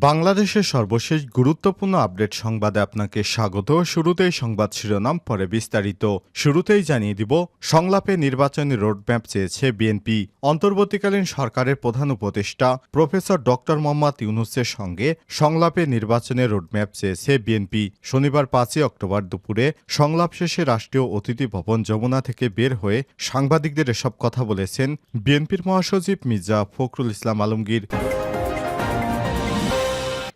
বাংলাদেশের সর্বশেষ গুরুত্বপূর্ণ আপডেট সংবাদে আপনাকে স্বাগত। শুরুতেই সংবাদ শিরোনাম, পরে বিস্তারিত। শুরুতেই জানিয়ে দিব, সংলাপে নির্বাচনী রোডম্যাপ চেয়েছে বিএনপি। অন্তর্বর্তীকালীন সরকারের প্রধান উপদেষ্টা প্রফেসর ডক্টর মোহাম্মদ ইউনুসের সঙ্গে সংলাপে নির্বাচনের রোডম্যাপ চেয়েছে বিএনপি। শনিবার পাঁচই অক্টোবর দুপুরে সংলাপ শেষে রাষ্ট্রীয় অতিথি ভবন যমুনা থেকে বের হয়ে সাংবাদিকদের এসব কথা বলেছেন বিএনপির মহাসচিব মির্জা ফখরুল ইসলাম আলমগীর।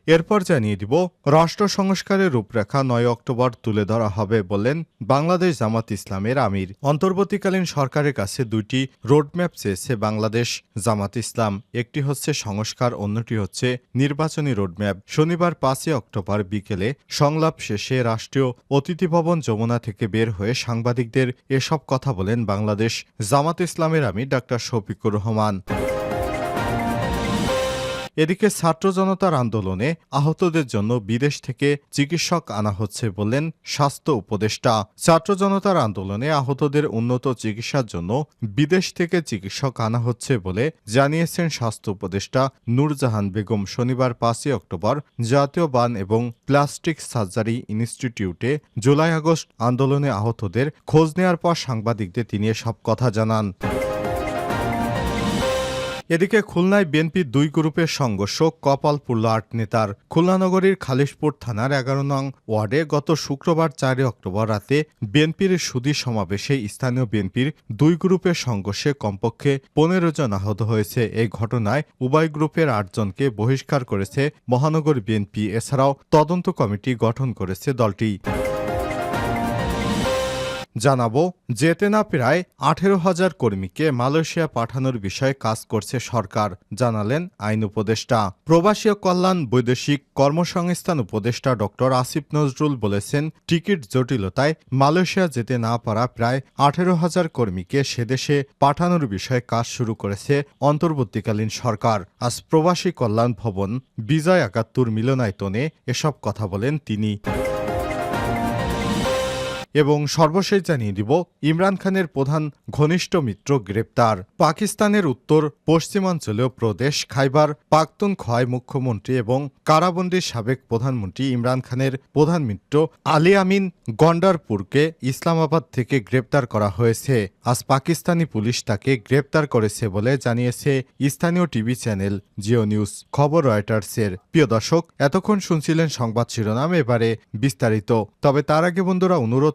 এরপর জানিয়ে দিব, রাষ্ট্র সংস্কারের রূপরেখা নয় অক্টোবর তুলে ধরা হবে বললেন বাংলাদেশ জামাত ইসলামের আমির। অন্তর্বর্তীকালীন সরকারের কাছে দুইটি রোডম্যাপ চেয়েছে বাংলাদেশ জামাত ইসলাম। একটি হচ্ছে সংস্কার, অন্যটি হচ্ছে নির্বাচনী রোডম্যাপ। শনিবার পাঁচই অক্টোবর বিকেলে সংলাপ শেষে রাষ্ট্রীয় অতিথি ভবন যমুনা থেকে বের হয়ে সাংবাদিকদের এসব কথা বলেন বাংলাদেশ জামাত ইসলামের আমির ডাক্তার শফিকুর রহমান। এদিকে ছাত্র জনতার আন্দোলনে আহতদের জন্য বিদেশ থেকে চিকিৎসক আনা হচ্ছে বললেন স্বাস্থ্য উপদেষ্টা। ছাত্র জনতার আন্দোলনে আহতদের উন্নত চিকিৎসার জন্য বিদেশ থেকে চিকিৎসক আনা হচ্ছে বলে জানিয়েছেন স্বাস্থ্য উপদেষ্টা নূরজাহান বেগম। শনিবার পাঁচই অক্টোবর জাতীয় বান এবং প্লাস্টিক সার্জারি ইনস্টিটিউটে জুলাই আগস্ট আন্দোলনে আহতদের খোঁজ নেওয়ার পর সাংবাদিকদের তিনি সব কথা জানান। এদিকে খুলনায় বিএনপির দুই গ্রুপের সংঘর্ষ কপালপুর আট নেতার। খুলনানগরীর খালিশপুর থানার এগারো নং ওয়ার্ডে গত শুক্রবার চারই অক্টোবর রাতে বিএনপির সুদী সমাবেশে স্থানীয় বিএনপির দুই গ্রুপের সংঘর্ষে কমপক্ষে পনেরো জন আহত হয়েছে। এই ঘটনায় উভয় গ্রুপের আটজনকে বহিষ্কার করেছে মহানগর বিএনপি। এছাড়াও তদন্ত কমিটি গঠন করেছে দলটি। জানাব, যেতে না প্রায় আঠেরো হাজার কর্মীকে মালয়েশিয়া পাঠানোর বিষয়ে কাজ করছে সরকার, জানালেন আইন উপদেষ্টা। প্রবাসী কল্যাণ বৈদেশিক কর্মসংস্থান উপদেষ্টা ডক্টর আসিফ নজরুল বলেছেন, টিকিট জটিলতায় মালয়েশিয়া যেতে না পারা প্রায় আঠেরো হাজার কর্মীকে সেদেশে পাঠানোর বিষয়ে কাজ শুরু করেছে অন্তর্বর্তীকালীন সরকার। আজ প্রবাসী কল্যাণ ভবন বিজয় একাত্তর মিলনায়তনে এসব কথা বলেন তিনি। এবং সর্বশেষ জানিয়ে দিব, ইমরান খানের প্রধান ঘনিষ্ঠ মিত্র গ্রেপ্তার। পাকিস্তানের উত্তর পশ্চিমাঞ্চলীয় প্রদেশ খাইবার পাক্তুন খয় মুখ্যমন্ত্রী এবং কারাবন্দির সাবেক প্রধানমন্ত্রী ইমরান খানের প্রধান মিত্র আলী আমিন গন্ডারপুরকে ইসলামাবাদ থেকে গ্রেপ্তার করা হয়েছে। আজ পাকিস্তানি পুলিশ তাকে গ্রেপ্তার করেছে বলে জানিয়েছে স্থানীয় টিভি চ্যানেল জিও নিউজ খবর রয়টার্সের। প্রিয় দর্শক, এতক্ষণ শুনছিলেন সংবাদ শিরোনাম, এবারে বিস্তারিত। তবে তার আগে বন্ধুরা, অনুরোধ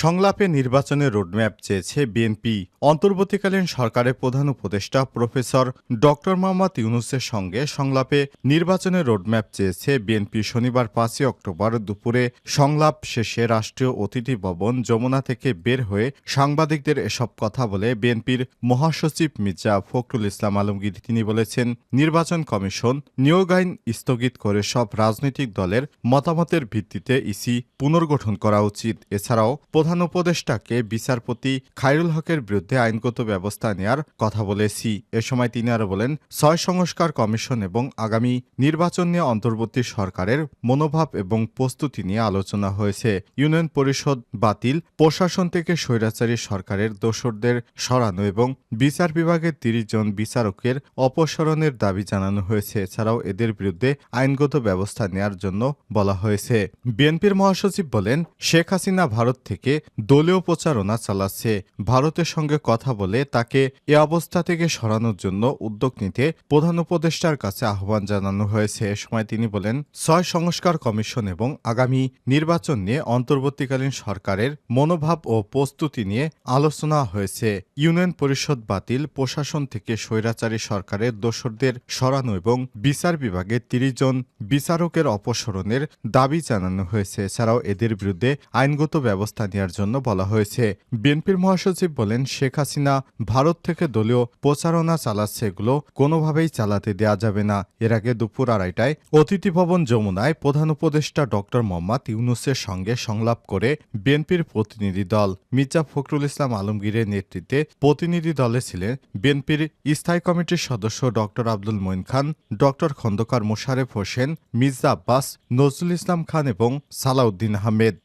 সংলাপে নির্বাচনের রোডম্যাপ চেয়েছে বিএনপি। অন্তর্বর্তীকালীন সরকারের প্রধান উপদেষ্টা প্রফেসর ডক্টর মোহাম্মদ ইউনুসের সঙ্গে সংলাপে নির্বাচনের রোডম্যাপ চেয়েছে বিএনপি। শনিবার পাঁচই অক্টোবর দুপুরে সংলাপ শেষে রাষ্ট্রীয় অতিথি ভবন যমুনা থেকে বের হয়ে সাংবাদিকদের এসব কথা বলে বিএনপির মহাসচিব মির্জা ফখরুল ইসলাম আলমগীর। তিনি বলেছেন, নির্বাচন কমিশন নিয়োগ আইন স্থগিত করে সব রাজনৈতিক দলের মতামতের ভিত্তিতে ইসি পুনর্গঠন করা উচিত। এছাড়াও প্রধান উপদেষ্টাকে বিচারপতি খায়রুল হকের বিরুদ্ধে আইনগত ব্যবস্থা নেয়ার কথা বলেছি এ সময় তিনি আরও বলেন, ছয় সংস্কার কমিশন এবং আগামী নির্বাচন নিয়ে অন্তর্বর্তী সরকারের মনোভাব এবং প্রস্তুতি নিয়ে আলোচনা হয়েছে। ইউনিয়ন পরিষদ বাতিল, প্রশাসন থেকে স্বৈরাচারী সরকারের দোসরদের সরানো এবং বিচার বিভাগের তিরিশ জন বিচারকের অপসারণের দাবি জানানো হয়েছে। এছাড়াও এদের বিরুদ্ধে আইনগত ব্যবস্থা নেয়ার জন্য বলা হয়েছে। বিএনপির মহাসচিব বলেন, শেখ হাসিনা ভারত থেকে দলীয় প্রচারণা চালাচ্ছে। ভারতের সঙ্গে কথা বলে তাকে এ অবস্থা থেকে সরানোর জন্য উদ্যোগ নিতে প্রধান উপদেষ্টার কাছে আহ্বান জানানো হয়েছে। এ সময় তিনি বলেন, ছয় সংস্কার কমিশন এবং আগামী নির্বাচন নিয়ে অন্তর্বর্তীকালীন সরকারের মনোভাব ও প্রস্তুতি নিয়ে আলোচনা হয়েছে। ইউনিয়ন পরিষদ বাতিল, প্রশাসন থেকে স্বৈরাচারী সরকারের দোসরদের সরানো এবং বিচার বিভাগে তিরিশ জন বিচারকের অপসারণের দাবি জানানো হয়েছে। এছাড়াও এদের বিরুদ্ধে আইনগত ব্যবস্থা নেওয়ার জন্য বলা হয়েছে। বিএনপির মহাসচিব বলেন, শেখ হাসিনা ভারত থেকে দলীয় প্রচারণা চালাচ্ছে, এগুলো কোনোভাবেই চালাতে দেয়া যাবে না। এর আগে দুপুর আড়াইটায় অতিথি ভবন যমুনায় প্রধান উপদেষ্টা ডক্টর মোহাম্মদ ইউনুসের সঙ্গে সংলাপ করে বিএনপির প্রতিনিধি দল মির্জা ফখরুল ইসলাম আলমগীরের নেতৃত্বে প্রতিনিধি দলে ছিলেন বিএনপির স্থায়ী কমিটির সদস্য ডক্টর আব্দুল মঈন খান, ডক্টর খন্দকার মোশারেফ হোসেন, মির্জা আব্বাস, নজরুল ইসলাম খান এবং সালাউদ্দিন আহমেদ।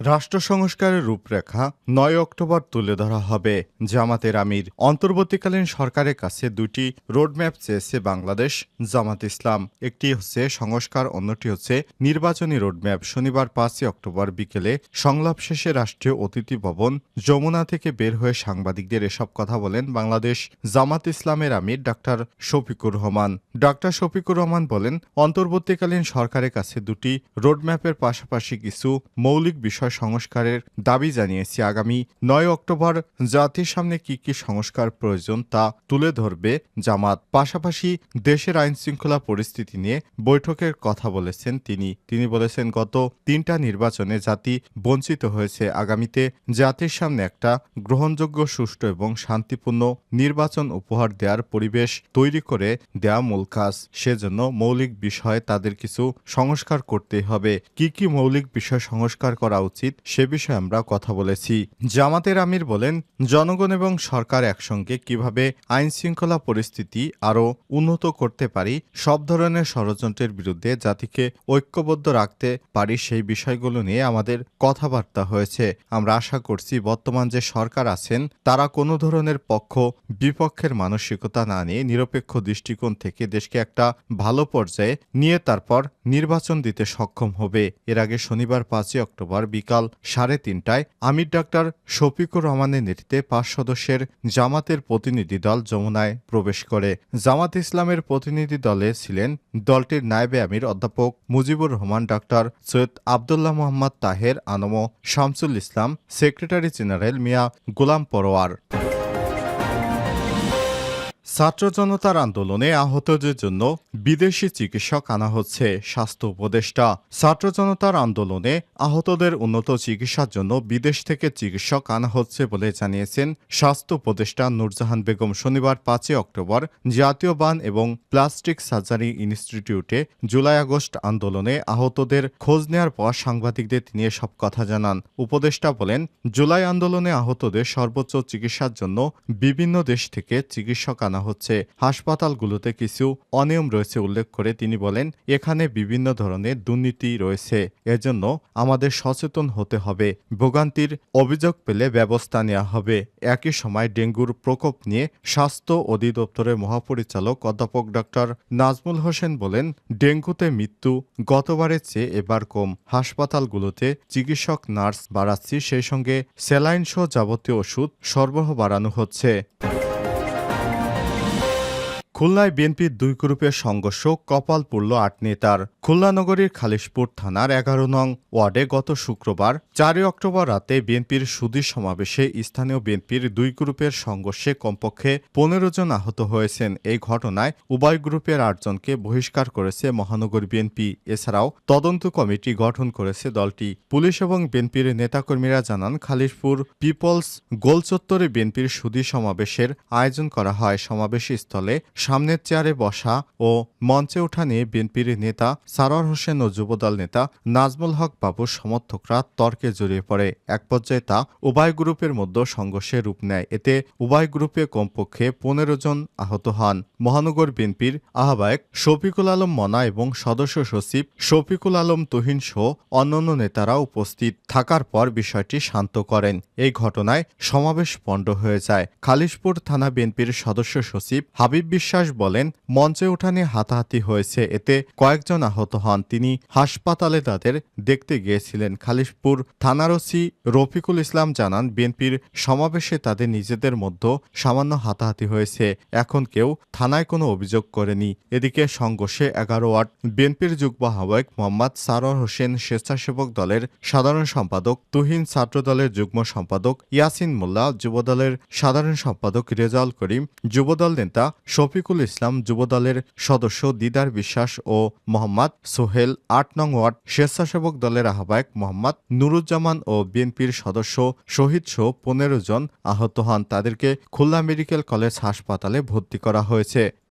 রাষ্ট্র সংস্কারের রূপরেখা নয় অক্টোবর তুলে ধরা হবে। জামাতের আমির অন্তর্বর্তীকালীন সরকারের কাছে দুটি রোডম্যাপ চেয়েছে বাংলাদেশ জামাত ইসলাম। একটি হচ্ছে সংস্কার, অন্যটি হচ্ছে নির্বাচনী রোডম্যাপ। শনিবার পাঁচই অক্টোবর বিকেলে সংলাপ শেষে রাষ্ট্রীয় অতিথি ভবন যমুনা থেকে বের হয়ে সাংবাদিকদের এসব কথা বলেন বাংলাদেশ জামাত ইসলামের আমির ডাক্তার শফিকুর রহমান। ডাক্তার শফিকুর রহমান বলেন, অন্তর্বর্তীকালীন সরকারের কাছে দুটি রোডম্যাপের পাশাপাশি কিছু মৌলিক বিষয় সংস্কারের দাবি জানিয়েছি। আগামী নয় অক্টোবর জাতির সামনে কি কি সংস্কার প্রয়োজন তা তুলে ধরবে জামাত। পাশাপাশি দেশের আইন শৃঙ্খলা পরিস্থিতি নিয়ে বৈঠকের কথা বলেছেন তিনি। তিনি বলেছেন, গত তিনটা নির্বাচনে জাতি বঞ্চিত হয়েছে। আগামীতে জাতির সামনে একটা গ্রহণযোগ্য, সুষ্ঠু এবং শান্তিপূর্ণ নির্বাচন উপহার দেওয়ার পরিবেশ তৈরি করে দেয়া মূল কাজ। সেজন্য মৌলিক বিষয়ে তাদের কিছু সংস্কার করতে হবে। কি কি মৌলিক বিষয় সংস্কার করা উচিত সে বিষয়ে আমরা কথা বলেছি। জামাতের আমির বলেন, জনগণ এবং সরকার একসঙ্গে কীভাবে আইন শৃঙ্খলা পরিস্থিতি আরও উন্নত করতে পারি, সব ধরনের ষড়যন্ত্রের বিরুদ্ধে জাতিকে ঐক্যবদ্ধ রাখতে পারি সেই বিষয়গুলো নিয়ে আমাদের কথাবার্তা হয়েছে। আমরা আশা করছি বর্তমান যে সরকার আছেন, তারা কোনো ধরনের পক্ষ, বিপক্ষের মানসিকতা না নিয়ে নিরপেক্ষ দৃষ্টিকোণ থেকে দেশকে একটা ভালো পর্যায়ে নিয়ে তারপর নির্বাচন দিতে সক্ষম হবে। এর আগে শনিবার পাঁচই অক্টোবর সাড়ে তিনটায় আমির ডাক্তার শফিকুর রহমানের নেতৃত্বে পাঁচ সদস্যের জামাতের প্রতিনিধি দল যমুনায় প্রবেশ করে। জামাত ইসলামের প্রতিনিধি দলে ছিলেন দলটির নায়েবে আমির অধ্যাপক মুজিবুর রহমান, ডাক্তার সৈয়দ আবদুল্লাহ মোহাম্মদ তাহের আনম, শামসুল ইসলাম, সেক্রেটারি জেনারেল মিয়া গোলাম পরোয়ার। ছাত্র জনতার আন্দোলনে আহতদের জন্য বিদেশি চিকিৎসক আনা হচ্ছে স্বাস্থ্য উপদেষ্টা। ছাত্র জনতার আন্দোলনে আহতদের উন্নত চিকিৎসার জন্য বিদেশ থেকে চিকিৎসক আনা হচ্ছে বলে জানিয়েছেন স্বাস্থ্য উপদেষ্টা নূরজাহান বেগম। শনিবার পাঁচই অক্টোবর জাতীয় বান এবং প্লাস্টিক সার্জারি ইনস্টিটিউটে জুলাই আগস্ট আন্দোলনে আহতদের খোঁজ নেওয়ার পর সাংবাদিকদের তিনি সব কথা জানান। উপদেষ্টা বলেন, জুলাই আন্দোলনে আহতদের সর্বোচ্চ চিকিৎসার জন্য বিভিন্ন দেশ থেকে চিকিৎসক আনা হচ্ছে, হাসপাতালগুলোতে কিছু অনিয়ম রয়েছে উল্লেখ করে তিনি বলেন, এখানে বিভিন্ন ধরনের দুর্নীতি রয়েছে, এজন্য আমাদের সচেতন হতে হবে, ভোগান্তির অভিযোগ পেলে ব্যবস্থা নেওয়া হবে। একই সময় ডেঙ্গুর প্রকোপ নিয়ে স্বাস্থ্য অধিদপ্তরের মহাপরিচালক অধ্যাপক ডক্টর নাজমুল হোসেন বলেন, ডেঙ্গুতে মৃত্যু গতবারের চেয়ে এবার কম। হাসপাতালগুলোতে চিকিৎসক, নার্স বাড়াচ্ছি, সেই সঙ্গে স্যালাইন সহ যাবতীয় ওষুধ সরবরাহ বাড়ানো হচ্ছে। খুলনায় বিএনপির দুই গ্রুপের সংঘর্ষ কপাল পড়ল আট নেতার। খুলনা নগরীর খালিশপুর থানার এগারো নং ওয়ার্ডে গত শুক্রবার, চারই অক্টোবর রাতে বিএনপির সুদী সমাবেশে স্থানীয় বিএনপির দুই গ্রুপের সংঘর্ষে কমপক্ষে পনেরো জন আহত হয়েছেন। এই ঘটনায় উভয় গ্রুপের আটজনকে বহিষ্কার করেছে মহানগর বিএনপি। এছাড়াও তদন্ত কমিটি গঠন করেছে দলটি। পুলিশ এবং বিএনপির নেতাকর্মীরা জানান, খালিশপুর পিপলস গোলচত্বরে বিএনপির সুদী সমাবেশের আয়োজন করা হয়। সমাবেশ স্থলে সামনের চেয়ারে বসা ও মঞ্চে ওঠা নিয়ে বিএনপির নেতা সারোয়ার হোসেন ও যুবদল নেতা নাজমুল হক বাবুর সমর্থকরা তর্কে জড়িয়ে পড়ে। এক পর্যায়ে তা উভয় গ্রুপের মধ্যে সংঘর্ষে রূপ নেয়। এতে উভয় গ্রুপে কমপক্ষে পনেরো জন আহত হন। মহানগর বিএনপির আহ্বায়ক শফিকুল আলম মনা এবং সদস্য সচিব শফিকুল আলম তুহিন সহ অন্যান্য নেতারা উপস্থিত থাকার পর বিষয়টি শান্ত করেন। এই ঘটনায় সমাবেশ পণ্ড হয়ে যায়। খালিশপুর থানা বিএনপির সদস্য সচিব হাবিব বিশ্বাস বলেন, মঞ্চে ওঠানে হাতাহাতি হয়েছে। এতে কয়েকজন আহত হন। তিনি হাসপাতালে তাদের দেখতে গিয়েছিলেন। খালিশপুর থানার ওসি রফিকুল ইসলাম জানান, বিএনপির সমাবেশে তাদের নিজেদের মধ্যে সামান্য হাতাহাতি হয়েছে। এখন কেউ থানায় কোনো অভিযোগ করেনি। এদিকে সংঘর্ষে এগারো ওয়ার্ড বিএনপির যুগ্ম আহ্বায়ক মোহাম্মদ সারোয়ার হোসেন স্বেচ্ছাসেবক দলের সাধারণ সম্পাদক, তুহিন ছাত্র দলের যুগ্ম সম্পাদক ইয়াসিন মোল্লা, যুবদলের সাধারণ সম্পাদক রেজাউল করিম, যুবদল নেতা শফিকুল ইসলাম যুবদলের সদস্য দিদার বিশ্বাস ও মোহাম্মদ সোহেল আট নং ওয়ার্ড স্বেচ্ছাসেবক দলের আহ্বায়ক মোহাম্মদ নুরুজ্জামান ও বিএনপির সদস্য শহীদ সহ পনেরো জন আহত হন। তাদেরকে খুলনা মেডিকেল কলেজ হাসপাতালে ভর্তি করা হয়েছে।